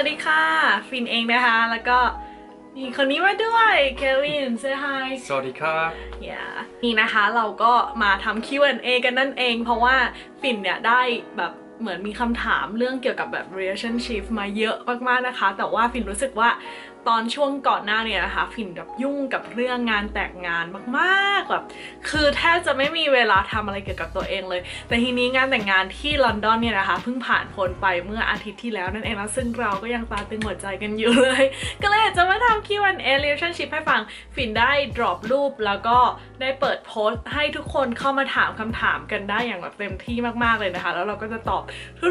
วัสดีค่ะ ฟินเองนะคะ แล้วก็มีคนนี้มาด้วยเควิน say hi สวัสดีครับ yeah. นี่นะคะเราก็มาทำ Q&A กันนั่นเอง เพราะว่าฟินเนี่ยได้แบบเหมือนมีคำถามเรื่องเกี่ยวกับแบบ relationship มาเยอะมากๆนะคะ แต่ว่าฟินรู้สึกว่า ตอนช่วงก่อนหน้าเนี่ยนะคะฟินแบบยุ่งกับเรื่องงานแต่งงานมากๆแบบคือแทบจะไม่มีเวลาทำอะไรเกี่ยวกับตัวเองเลย แต่ทีนี้งานแต่งงานที่ลอนดอนเนี่ยนะคะเพิ่งผ่านพ้นไปเมื่ออาทิตย์ที่แล้วนั่นเองแล้วซึ่งเราก็ยังตาตึงหัวใจกันอยู่เลย ก็เลยอยากจะมาทำ Q&A relationship ให้ฟังฟินได้ drop รูปแล้วก็ได้เปิดโพสต์ให้ทุกคนเข้ามาถามคำถามกันได้อย่างแบบเต็มที่มากๆเลยนะคะ แล้วเราก็จะตอบ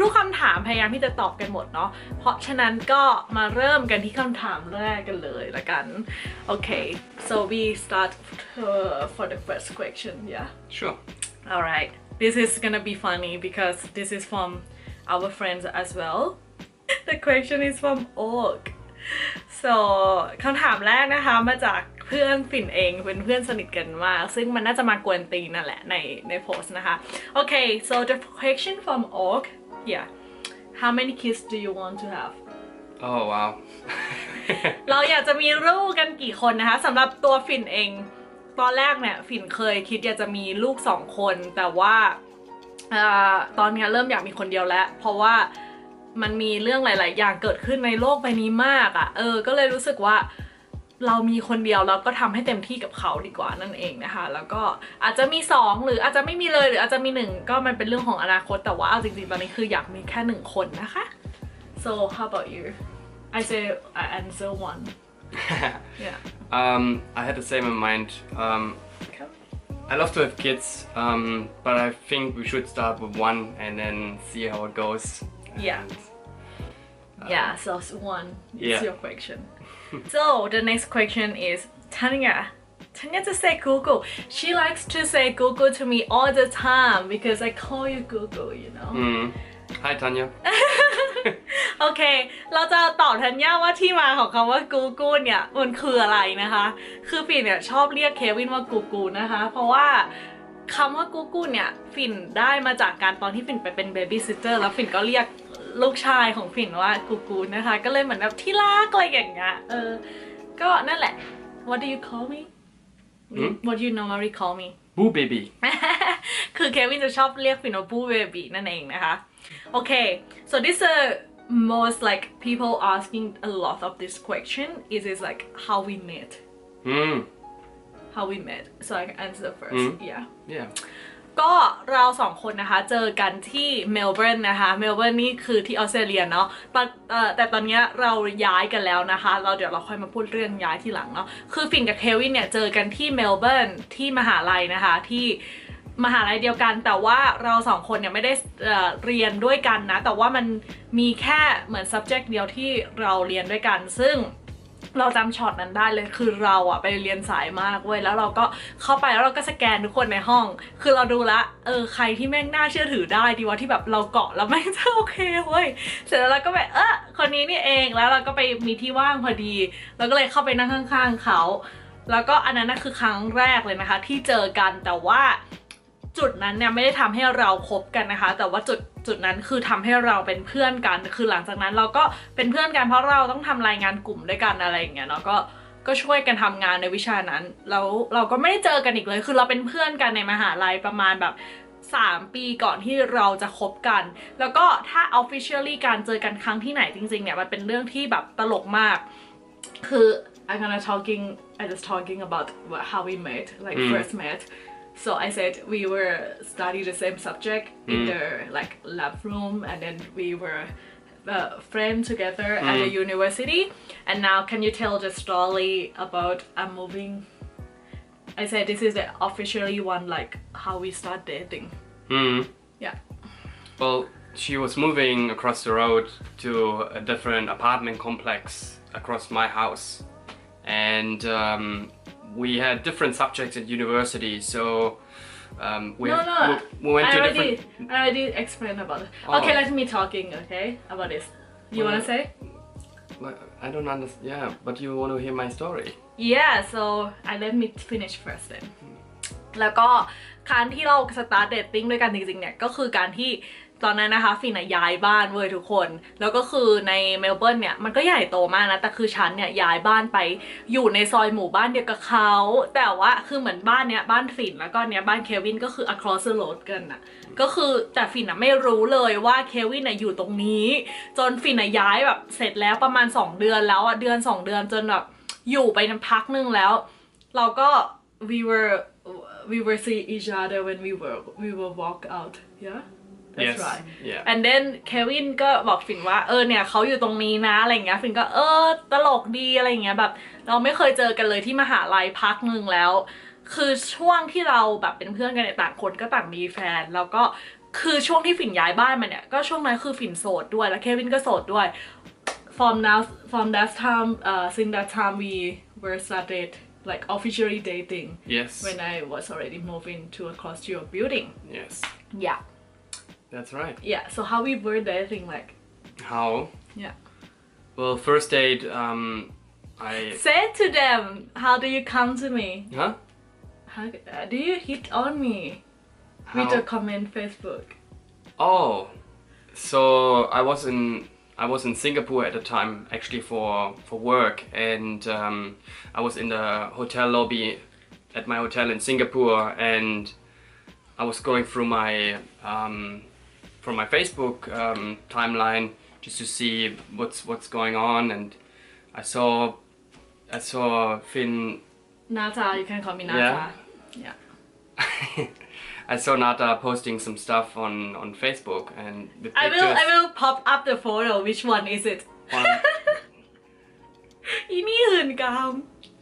ทุกๆคำถามพยายามที่จะตอบกันหมดเนาะเพราะฉะนั้นก็มาเริ่มกันที่คำถามแรกันเลยละกัน โอเค so we start uh, for the first question yeah sure Alright, this is gonna be funny because this is from our friends as well. The question is from Oak. So คำถามแรกนะคะมาจากเพื่อนฝิ่นเองเป็นเพื่อนสนิทกันมาก ซึ่งมันน่าจะมากวนตีนนั่นแหละในในโพสต์นะคะ Okay, so the question from Oak yeah How many kids do you want to have? Oh wow เราอยากจะมีลูกกันกี่คนนะคะสำหรับตัวฝิ่นเอง ตอนแรกเนี่ยฝิ่นเคยคิดอยากจะมีลูกสองคน แต่ว่าอตอนนี้เริ่มอยากมีคนเดียวแล้ว เพราะว่ามันมีเรื่องหลาย ๆ อย่างเกิดขึ้นในโลกใบนี้มากอะ่ะ เออ ก็เลยรู้สึกว่าเรามีคนเดียวแล้วก็ทำให้เต็มที่กับเขาดีกว่านั่นเองนะคะ แล้วก็อาจจะมีสองหรืออาจจะไม่มีเลยหรืออาจจะมีหนึ่งก็มันเป็นเรื่องของอนาคตแต่ว่าเอาจริง ๆ ตอนนี้คืออยากมีแค่หนึ่งคนนะคะ so how about you I say I answer one yeah um I had the same in mind um I love to have kids um but I think we should start with one and then see how it goes Yeah. And, Yeah, so one. Yeah. your question. so the next question is Tanya. Tanya to say Google. She likes to say Google to me all the time because I call you Google, you know. mm. hi Tanya โอเค เราจะตอบทันย่าว่าที่มาของคำว่ากูกูเนี่ยมันคืออะไรนะคะ คือฟินเนี่ยชอบเรียกเควินว่ากูกูนะคะ เพราะว่าคำว่ากูกูเนี่ยฟินได้มาจากการตอนที่ฟินไปเป็นเบบี้ซิสเตอร์แล้วฟินก็เรียกลูกชายของฟินว่ากูกูนะคะ ก็เลยเหมือนแบบที่รักอะไรอย่างเงี้ยเออ ก็นั่นแหละ What do you call me Hmm? What do you normally call me boo baby คือเควินจะชอบเรียกฟินว่าบูเบบีนั่นเองนะคะ โอเค so this uh most like people asking a lot of this question is is like how we met mm. how we met so I can answer first Hmm. yeah yeah ก็เราสองคนนะคะ เจอกันที่เมลเบิร์นนะคะ เมลเบิร์นนี่คือที่ออสเตรเลียเนาะตอนเอ่อแต่ตอนเนี้ยเราย้ายกันแล้วนะคะ เราเดี๋ยวเราค่อยมาพูดเรื่องย้ายทีหลังเนาะ คือฟินกับเควินเนี่ย เจอกันที่เมลเบิร์นที่มหาลัยนะคะที่ มหาลัยเดียวกัน แต่ว่าเราสองคนเนี่ยไม่ได้เรียนด้วยกันนะ แต่ว่ามันมีแค่เหมือน subject เดียวที่เราเรียนด้วยกัน ซึ่งเราจำช็อตนั้นได้เลยคือเราอะไปเรียนสายมากเว้ยแล้วเราก็เข้าไปแล้วเราก็สแกนทุกคนในห้อง คือเราดูละเออใครที่แม่งน่าเชื่อถือได้ดีวะที่แบบเราเกาะแล้วแม่งจะโอเคเว้ยเสร็จแล้วเราก็แบบเออคนนี้นี่เองแล้วเราก็ไปมีที่ว่างพอดีเราก็เลยเข้าไปนั่งข้าง ๆเขา แล้วก็อันนั้นน่ะคือครั้งแรกเลยนะคะ ที่เจอกันแต่ว่า จุดนั้นเนี่ยไม่ได้ทำให้เราคบกันนะคะ แต่ว่าจุดจุดนั้นคือทำให้เราเป็นเพื่อนกัน คือหลังจากนั้นเราก็เป็นเพื่อนกันเพราะเราต้องทำรายงานกลุ่มด้วยกันอะไรอย่างเงี้ยเนาะก็ก็ช่วยกันทำงานในวิชานั้นแล้วเราก็ไม่ได้เจอกันอีกเลย คือเราเป็นเพื่อนกันในมหาลัยประมาณแบบ3 ปีก่อนที่เราจะคบกัน แล้วก็ถ้า officially การเจอกันครั้งที่ไหนจริงๆเนี่ยมันเป็นเรื่องที่แบบตลกมาก คือ I'm gonna talking I just talking about what, how we met like Mm. first met so I said we were study the same subject in Mm. the like lab room and then we were uh, friends together at the university. And now can you tell the story about I'm moving I said this is the officially one like how we start dating mm. yeah. Well she was moving across the road to a different apartment complex across my house. And um, we had different subjects at university so um, we, no no we, we went I to already different I already explained about it Oh. okay let me talking okay about this you wanna Well, say Like, I don't understand. Yeah, but you want to hear my story? Yeah so I let me finish first then แล้วก็การที่เราสตาร์ทเดทติ้งด้วยกันจริงๆเนี่ย ก็คือการที่ ตอนนั้นนะคะฟินอะย้ายบ้านเว้ยทุกคน แล้วก็คือในเมลเบิร์นเนี่ยมันก็ใหญ่โตมากนะ แต่คือฉันเนี่ยย้ายบ้านไปอยู่ในซอยหมู่บ้านเดียวกับเขา แต่ว่าคือเหมือนบ้านเนี้ยบ้านฟินแล้วก็เนี้ยบ้านเควินก็คือ across the road กันนะก็คือแต่ฟินอะไม่รู้เลยว่าเควินอะอยู่ตรงนี้ จนฟินอะย้ายแบบเสร็จแล้วประมาณ 2 เดือนแล้วอะเดือน 2 เดือนจนแบบอยู่ไปพักหนึงแล้ว เราก็ we were we were see each other when we were we were walk out yeah that's yes. right Yeah. and then เควินก็บอกฟินว่าเออเนี่ยเขาอยู่ตรงนี้นะอะไรเงี้ยฟินก็เออตลกดีอะไรเงี้ยแบบ เราไม่เคยเจอกันเลยที่มหาลัยพักหนึ่งแล้ว คือช่วงที่เราแบบเป็นเพื่อนกันเนี่ยต่างคนก็ต่างมีแฟน แล้วก็คือช่วงที่ฝิ่นย้ายบ้านมาเนี่ยก็ช่วงนั้นคือฝิ่นโสดด้วยแล้วเควินก็โสดด้วย from now from that time uh since that time we were started like officially dating Yes. when I was already moving to across your building Yes. yeah That's right. yeah so how we were dating like How? yeah Well, first date, um, I. say to them how do you come to me Huh? how uh, do you hit on me with How? a comment Facebook Oh, so I was in I was in Singapore at the time actually for for work, and um, I was in the hotel lobby at my hotel in Singapore, and I was going through my um, from my Facebook um, timeline just to see what's what's going on, and I saw I saw Finn. Nata, you can call me Nata. Yeah. yeah. I saw Nata posting some stuff on on Facebook and the I will I will pop up the photo. Which one is it? One.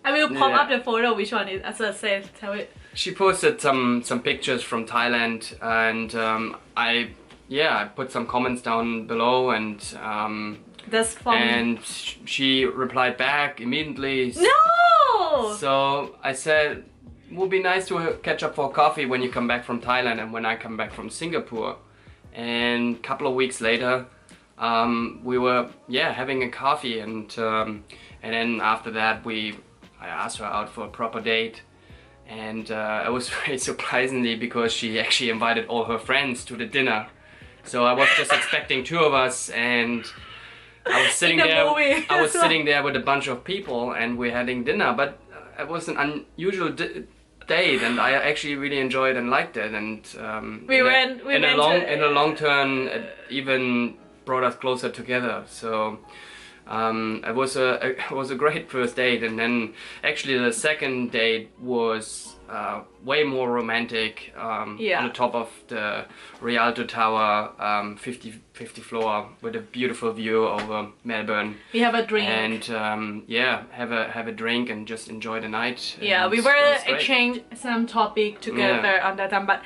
I will pop yeah. up the photo which one is as I said tell it. She posted some some pictures from Thailand and um, I yeah I put some comments down below and um, that's and she replied back immediately. No! So I said would be nice to catch up for coffee when you come back from Thailand and when I come back from Singapore. And a couple of weeks later um, we were yeah having a coffee and um, and then after that we I asked her out for a proper date. And uh, it was very surprisingly because she actually invited all her friends to the dinner so I was just expecting two of us and I was sitting the there movie. I was sitting there with a bunch of people and we're having dinner but it was an unusual date and I actually really enjoyed and liked it and um, We in a- went- we in a long to- in a long turn it even brought us closer together so um, it was a it was a great first date and then actually the second date was uh, way more romantic um, Yeah. on the top of the Rialto Tower um, 50 50 floor with a beautiful view over Melbourne we have a drink and um, yeah have a have a drink and just enjoy the night yeah and we it were was great. exchange some topic together on that time but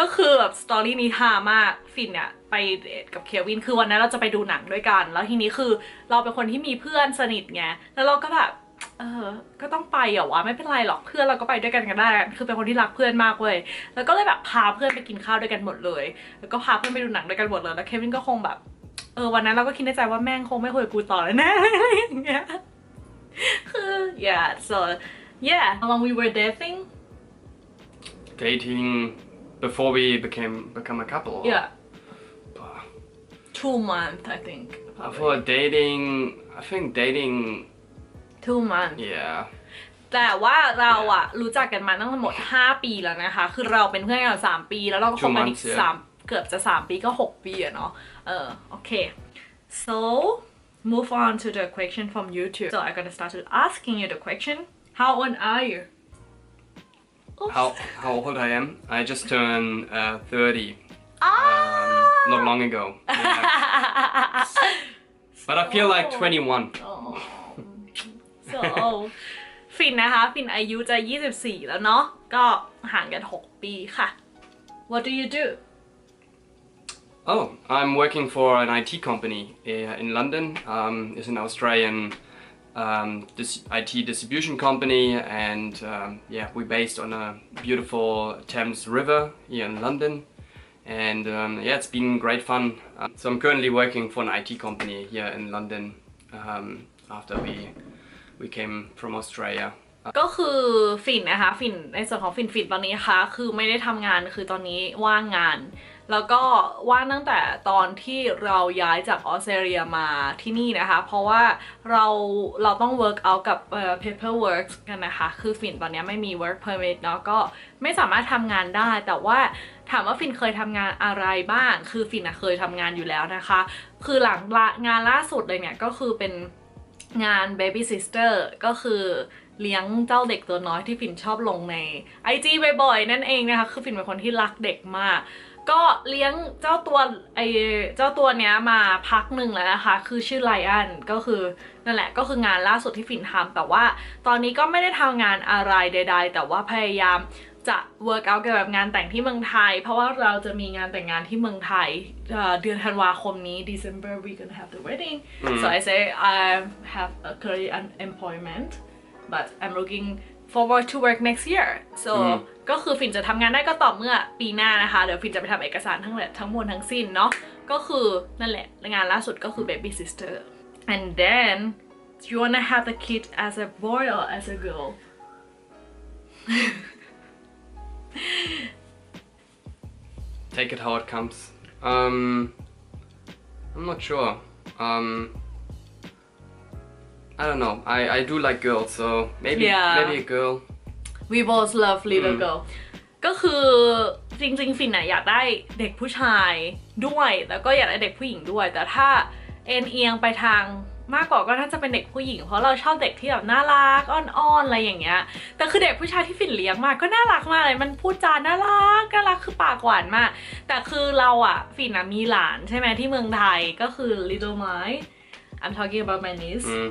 ก็คือแบบสตอรี่นี้ฮามากฟินเนี่ยไปเดทกับเควินคือวันนั้นเราจะไปดูหนังด้วยกัน แล้วทีนี้คือเราเป็นคนที่มีเพื่อนสนิทไงแล้วเราก็แบบ เออ ก็ต้องไปเหรอวะไม่เป็นไรหรอกเพื่อนเราก็ไปด้วยกันกันได้ คือเป็นคนที่รักเพื่อนมากเว้ย แล้วก็เลยแบบพาเพื่อนไปกินข้าวด้วยกันหมดเลย แล้วก็พาเพื่อนไปดูหนังด้วยกันหมดเลย แล้วเควินก็คงแบบ เออวันนั้นเราก็คิดในใจว่าแม่งคงไม่คุยกับกูต่อแล้วแน่อะไรอย่างเงี้ย คือ yeah so yeah how long we were dating dating before we became become a couple yeah Uh, two months I think probably. for dating I think dating two months yeah แต่ว่าเราอะรู้จักกันมาตั้งหมด 5 ปีแล้วนะคะ คือเราเป็นเพื่อนกันมาสามปี แล้วเราก็คบกันอีก Two months, yeah. สามเกือบจะ 3 ปีก็ 6 ปีอะเนาะเออโอเค so move on to the question from YouTube so I'm gonna start to asking you the question how old are you Oops. how how old I am I just turned uh, 30 ah um, not long ago yeah. but I feel like 21 so ฟินนะคะ ฟินอายุจะ 24 แล้วเนาะ ก็ห่างกัน 6 ปีค่ะ What do you do Oh, I'm working for an IT company uh, in London. Um, it's an Australian um, dis- IT distribution company, and um, yeah, we're based on a beautiful Thames River here in London. And um, yeah, it's been great fun. Um, so I'm currently working for an IT company here in London. Um, after we we came from Australia, ก็คือฝิ่นนะคะฝิ่นในส่วนของฝิ่นฝิ่นตอนนี้นะคะคือไม่ได้ทำงานคือตอนนี้ว่างงาน แล้วก็ว่างตั้งแต่ตอนที่เราย้ายจากออสเตรเลียมาที่นี่นะคะ เพราะว่าเราเราต้อง work out กับ paperwork กันนะคะ คือฝิ่นตอนนี้ไม่มี work permit เนาะก็ไม่สามารถทำงานได้ แต่ว่าถามว่าฝิ่นเคยทำงานอะไรบ้าง คือฝิ่นเคยทำงานอยู่แล้วนะคะ คือหลังงานล่าสุดเลยเนี่ยก็คือเป็น งาน Baby Sister ก็คือเลี้ยงเจ้าเด็กตัวน้อยที่ฟินชอบลงใน IG บ่อยๆ นั่นเองนะคะ คือฟินเป็นคนที่รักเด็กมาก ก็เลี้ยงเจ้าตัวไอเจ้าตัวเนี้ยมาพักหนึ่งแล้วนะคะ คือชื่อไลอันก็คือนั่นแหละก็คืองานล่าสุดที่ฟินทำแต่ว่าตอนนี้ก็ไม่ได้ทำงานอะไรใด ๆ แต่ว่าพยายาม จะ work out เกี่ยวกับงานแต่งที่เมืองไทย เพราะว่าเราจะมีงานแต่งงานที่เมืองไทยเอ่อเดือนธันวาคมนี้ December we gonna have the wedding so I say I have a career unemployment but I'm looking forward to work next year so อืมก็คือฟินจะทำงานได้ก็ต่อเมื่อปีหน้านะคะ เดี๋ยวฟินจะไปทำเอกสารทั้งหมดทั้งมวลทั้งสิ้นเนาะ ก็คือนั่นแหละงานล่าสุดก็คือ baby sister and then you wanna have the kid as a boy or as a girl take it how it comes. Um, I'm not sure. Um, I don't know. I, I do like girls, so maybe Yeah. maybe a girl. we both love little อืม girl ก็คือจริงๆฟินน่ะอยากได้เด็กผู้ชายด้วย แล้วก็อยากได้เด็กผู้หญิงด้วย แต่ถ้าเอ็นเอียงไปทาง มากกว่าก็น่าจะเป็นเด็กผู้หญิง เพราะเราชอบเด็กที่แบบน่ารักอ่อนๆอะไรอย่างเงี้ยแต่คือเด็กผู้ชายที่ฟินเลี้ยงมาก็น่ารักมากเลยมันพูดจาน่ารักน่ารักคือปากหวานมาก แต่คือเราอะฟินอะมีหลานใช่ไหมที่เมืองไทยก็คือ little my I'm talking about my niece Mm.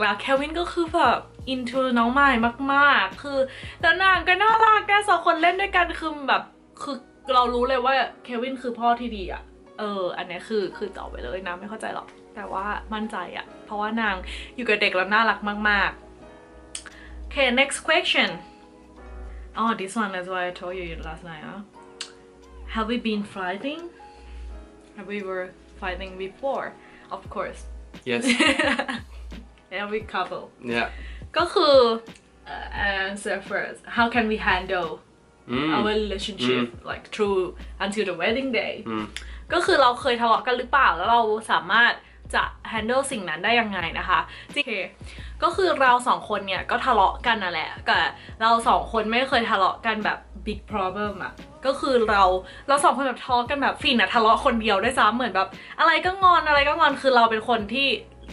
แล้วเควินก็คือแบบอินทูน้องใหม่มากๆ คือแล้วนางก็น่ารักแกสองคนเล่นด้วยกันคือแบบคือเรารู้เลยว่าเควินคือพ่อที่ดีอะ เออ อันเนี้ยคือคือตอบไปเลยนะไม่เข้าใจหรอก แต่ว่ามั่นใจอะเพราะว่านางอยู่กับเด็กแล้วน่ารักมากๆโอเค next question oh this one is what I told you last night huh? have we been fighting have we were fighting before of course Yes. every couple yeah. ก็คือ uh, answer first how can we handle Mm. our relationship like through until the wedding day อืม ก็คือเราเคยทะเลาะกันหรือเปล่าแล้วเราสามารถจะ handle สิ่งนั้นได้ยังไงนะคะโอเคก็คือเราสองคนเนี่ยก็ทะเลาะกันน่ะแหละแต่เราสองคนไม่เคยทะเลาะกันแบบ big problem อะก็คือเราเราสองคนแบบทะเลาะกันแบบฟินอะทะเลาะคนเดียวได้วยซ้ำเหมือนแบบ อะไรก็งอนอะไรก็งอนคือเราเป็นคนที่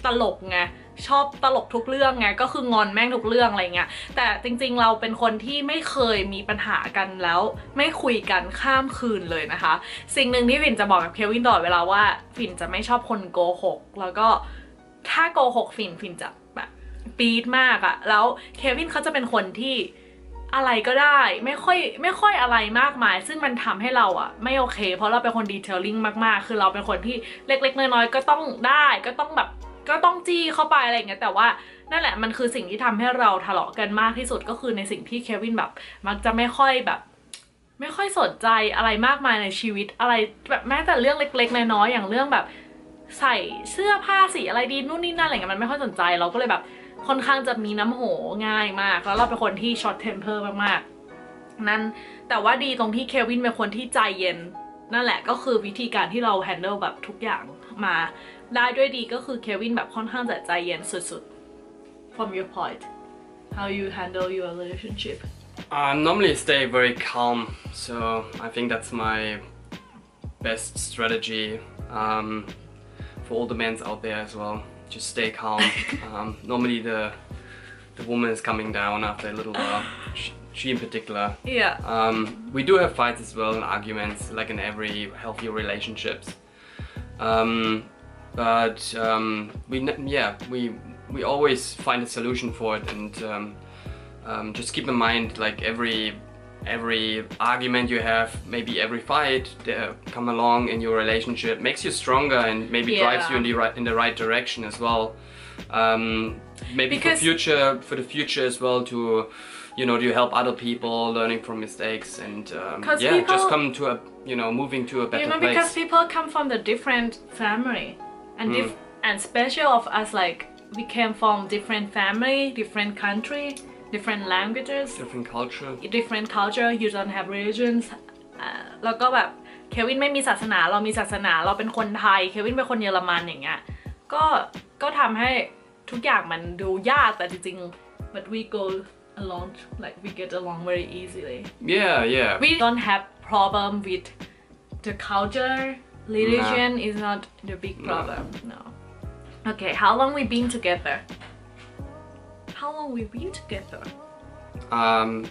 ตลกไง ชอบตลกทุกเรื่องไงก็คืองอนแม่งทุกเรื่องอะไรเงี้ยแต่จริงๆเราเป็นคนที่ไม่เคยมีปัญหากันแล้ว ไม่คุยกันข้ามคืนเลยนะคะ สิ่งหนึ่งที่ฟินจะบอกกับเควินตลอดเวลาว่าฟินจะไม่ชอบคนโกหกแล้วก็ถ้าโกหกฟินฟินจะแบบปี๊ดมากอะแล้วเควินเขาจะเป็นคนที่อะไรก็ได้ไม่ค่อยไม่ค่อยอะไรมากมาย ซึ่งมันทำให้เราอะไม่โอเค เพราะเราเป็นคนดีเทลลิ่งมากๆ คือเราเป็นคนที่เล็กๆ น้อยๆ ก็ต้องได้ก็ต้องแบบ ก็ต้องจี้เข้าไปอะไรอย่างเงี้ยแต่ว่านั่นแหละมันคือสิ่งที่ทำให้เราทะเลาะกันมากที่สุดก็คือในสิ่งที่เควินแบบ มักจะไม่ค่อยแบบ ไม่ค่อยสนใจอะไรมากมายในชีวิตอะไรแบบแม้แต่เรื่องเล็กๆน้อยๆอย่างเรื่องแบบ ใส่เสื้อผ้าสีอะไรดีนู่นนี่นั่นอะไรเงี้ยมันไม่ค่อยสนใจเราก็เลยแบบค่อนข้างจะมีน้ำโหง่ายมาก แล้วเราเป็นคนที่ช็อตเทมเพอร์มากๆนั่นแต่ว่าดีตรงที่เควินเป็นคนที่ใจเย็น นั่นแหละก็คือวิธีการที่เราแฮนเดิลแบบทุกอย่างมา ได้ด้วยดีก็คือเควินแบบค่อนข้างจะใจเย็นสุดๆ from your point how you handle your relationship I normally stay very calm, so I think that's my best strategy um, for all the men out there as well. Just stay calm. um, normally the the woman is coming down after a little while. She, she in particular. yeah Um, we do have fights as well and arguments, like in every healthy relationships. Um, but um, we yeah we we always find a solution for it and um, um, just keep in mind like every every argument you have maybe every fight that come along in your relationship makes you stronger and maybe drives you in the right in the right direction as well. Um, maybe Because- for future for the future as well to you know to help other people learning from mistakes and um, yeah just come to a you know moving to a better you know place. because people come from the different family and Mm. dif- and special of us like we came from different family different country different languages different culture. different culture you don't have religions อ่าแล้วก็แบบเควินไม่มีศาสนาเรามีศาสนาเราเป็นคนไทย เควินเป็นคนเยอรมันอย่างเงี้ย ก็ ก็ทำให้ทุกอย่างมันดูยากแต่จริงๆ but we go along like we get along very easily Yeah, yeah. we don't have problem with the culture religion is not the big problem no okay how long we been together how long we been together Um,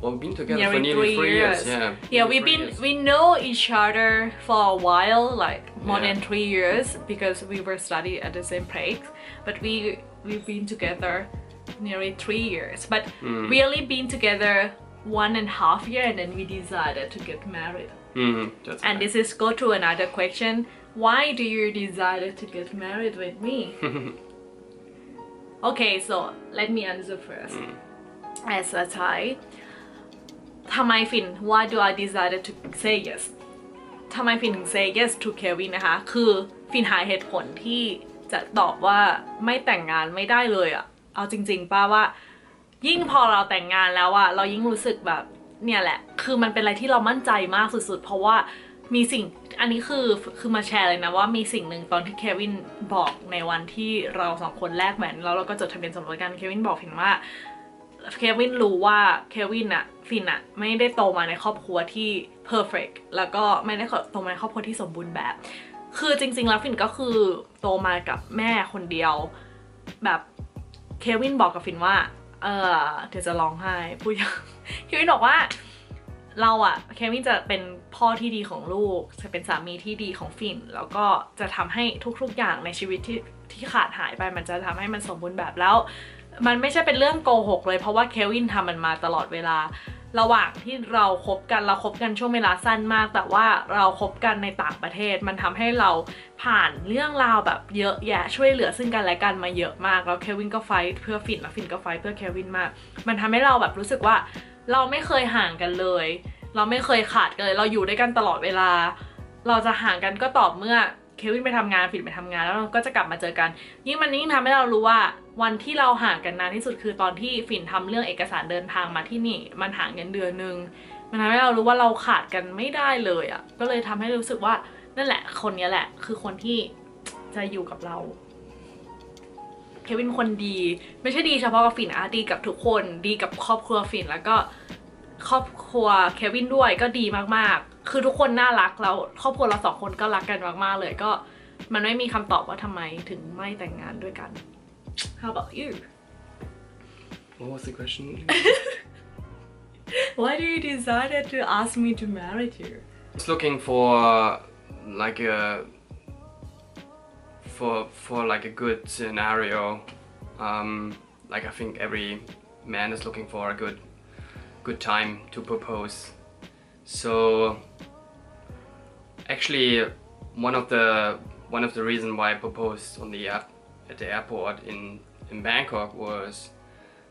well, we've been together for nearly three, years. Yeah. Yeah, we've been years. we know each other for a while, like more Yeah. than three years, because we were studying at the same place. But we we've been together nearly three years. But Hmm. really been together one and a half year, and then we decided to get married. Mhm, that's And right. this is go to another question. Why do you decided to get married with me? okay, so let me answer first. As a Thai, ทำไมฟิน why do I decided to say yes ทำไมฟินถึง say yes to Kevin นะคะ คือฟินหาเหตุผลที่จะตอบว่าไม่แต่งงานไม่ได้เลยอะเอาจริง ๆ ป้าว่า ยิ่งพอเราแต่งงานแล้วอะเรายิ่งรู้สึกแบบ เนี่ยแหละ คือมันเป็นอะไรที่เรามั่นใจมากสุดๆ เพราะว่ามีสิ่งอันนี้คือคือมาแชร์เลยนะว่ามีสิ่งหนึ่งตอนที่เควินบอกในวันที่เราสองคนแลกแหวนแล้วเราก็จดทะเบียนสมรสกันเควินบอกฟินว่าเควินรู้ว่าเควินอะฟินอะไม่ได้โตมาในครอบครัวที่ perfect แล้วก็ไม่ได้โตมาในครอบครัวที่สมบูรณ์แบบ คือจริง ๆ แล้วฟินก็คือโตมากับแม่คนเดียว แบบเควินบอกกับฟินว่า เออเดี๋ยวจะร้องไห้พูดยังเควินบอกว่าเราอะเควินจะเป็นพ่อที่ดีของลูก จะเป็นสามีที่ดีของฟิน แล้วก็จะทำให้ทุกๆอย่างในชีวิตที่ที่ขาดหายไป มันจะทำให้มันสมบูรณ์แบบแล้ว มันไม่ใช่เป็นเรื่องโกหกเลยเพราะว่าเควินทำมันมาตลอดเวลา ระหว่างที่เราคบกันเราคบกันช่วงเวลาสั้นมาก แต่ว่าเราคบกันในต่างประเทศ มันทำให้เรา ผ่านเรื่องราวแบบเยอะแยะช่วยเหลือซึ่งกันและกันมาเยอะมากแล้วเควินก็ไฟเพื่อฟินแล้วฟินก็ไฟเพื่อเควินมาก มันทำให้เราแบบรู้สึกว่าเราไม่เคยห่างกันเลย เราไม่เคยขาดกันเลย เราอยู่ด้วยกันตลอดเวลา เราจะห่างกันก็ต่อเมื่อเควินไปทำงานฟินไปทำงานแล้วเราก็จะกลับมาเจอกันยิ่งมันยิ่งทำให้เรารู้ว่าวันที่เราห่างกันนานที่สุดคือตอนที่ฝินทำเรื่องเอกสารเดินทางมาที่นี่ มันห่างกันเดือนหนึ่งมันทำให้เรารู้ว่าเราขาดกันไม่ได้เลยอะ่ะก็เลยทำให้รู้สึกว่า นั่นแหละ คนเนี้ยแหละ คือคนที่จะอยู่กับเรา เควินคนดี ไม่ใช่ดีเฉพาะกับฝินอะดีกับทุกคนดีกับครอบครัวฝินแล้วก็ครอบครัวเควินด้วยก็ดีมากๆ คือทุกคนน่ารักแล้วครอบครัวเราสองคนก็รักกันมากๆ เลยก็มันไม่มีคำตอบว่าทำไมถึงไม่แต่งงานด้วยกัน How about you What was the question? Why do you decided to ask me to marry you Just looking for like a for for like a good scenario. Um, like I think every man is looking for a good good time to propose. So actually, one of the one of the reason why I proposed on the app at the airport in in Bangkok was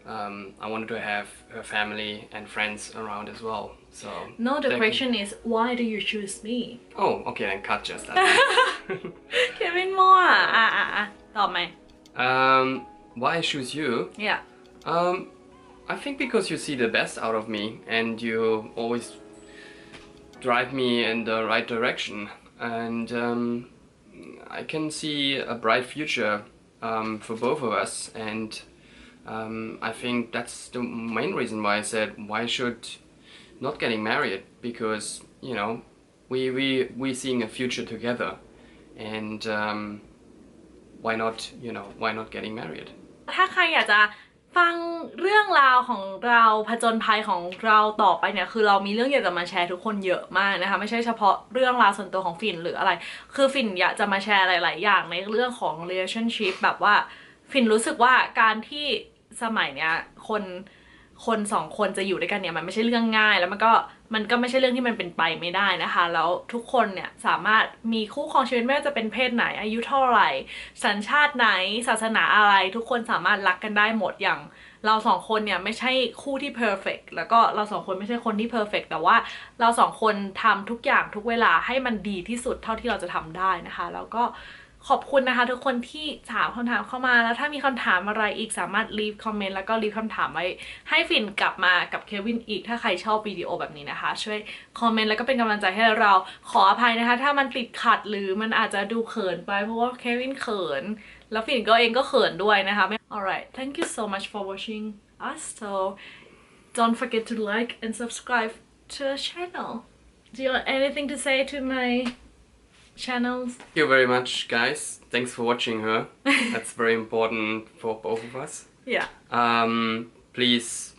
um, I wanted to have her family and friends around as well. So No the they can- question is why do you choose me Oh, okay, then cut just that. เควินมั่วอ่ะอ่ะอ่ะตอบไหม um, why I choose you? yeah Um, I think because you see the best out of me and you always drive me in the right direction, and um, I can see a bright future um, for both of us. And um, I think that's the main reason why I said why should not getting married because you know we we we seeing a future together, and um, why not you know why not getting married? ถ้าใครอยากจะฟังเรื่องราวของเราผจญภัยของเราต่อไปเนี่ยคือเรามีเรื่องอยากจะมาแชร์ทุกคนเยอะมากนะคะไม่ใช่เฉพาะเรื่องราวส่วนตัวของฟินหรืออะไร คือฟินอยากจะมาแชร์หลาย ๆ อย่างในเรื่องของ relationship แบบว่าฟินรู้สึกว่าการที่สมัยเนี้ยคน คนสองคนจะอยู่ด้วยกันเนี่ยมันไม่ใช่เรื่องง่าย แล้วมันก็มันก็ไม่ใช่เรื่องที่มันเป็นไปไม่ได้นะคะ แล้วทุกคนเนี่ยสามารถมีคู่ครองชีวิตไม่ว่าจะเป็นเพศไหน อายุเท่าไหร่ สัญชาติไหน ศาสนาอะไร ทุกคนสามารถรักกันได้หมดอย่างเราสองคนเนี่ยไม่ใช่คู่ที่ perfect แล้วก็เราสองคนไม่ใช่คนที่ perfect แต่ว่าเราสองคนทำทุกอย่างทุกเวลาให้มันดีที่สุดเท่าที่เราจะทำได้นะคะ แล้วก็ ขอบคุณนะคะ ทุกคนที่ถามคำถามเข้ามาแล้วถ้ามีคำถามอะไรอีกสามารถ leave comment แล้วก็ leave คำถามไว้ ให้ฟินกลับมากับเควินอีก ถ้าใครชอบวิดีโอแบบนี้นะคะ ช่วยคอมเมนต์แล้วก็เป็นกำลังใจให้เราขออภัยนะคะ ถ้ามันติดขัดหรือมันอาจจะดูเขินไป เพราะว่าเควินเขิน แล้วฟินก็เองก็เขินด้วยนะคะ alright thank you so much for watching us so don't forget to like and subscribe to the channel do you want anything to say to my channels Thank you very much, guys. Thanks for watching her. That's very important for both of us. yeah Um, please,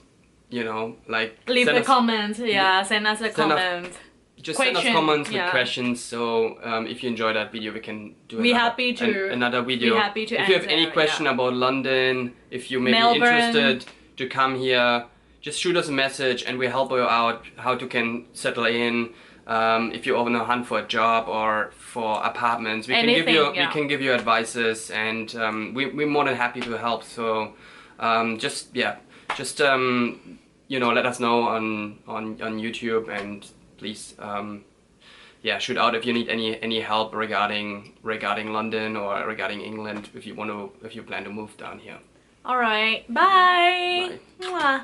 you know, like leave a us- comment yeah send us a Send us- comment Just send us question, comments with yeah. questions. So um, if you enjoy that video, we can do we another, happy to- an- another video. be happy to if you have any question yeah. about London, if you may Melbourne. be interested to come here, just shoot us a message and we help you out how to can settle in. Um, if you want to hunt for a job or for apartments, we can give you yeah. we can give you advices and um, we we're more than happy to help. So um, just yeah, just um, you know let us know on on on YouTube and please um, yeah shoot out if you need any any help regarding regarding London or regarding England if you want to if you plan to move down here. alright bye. Bye.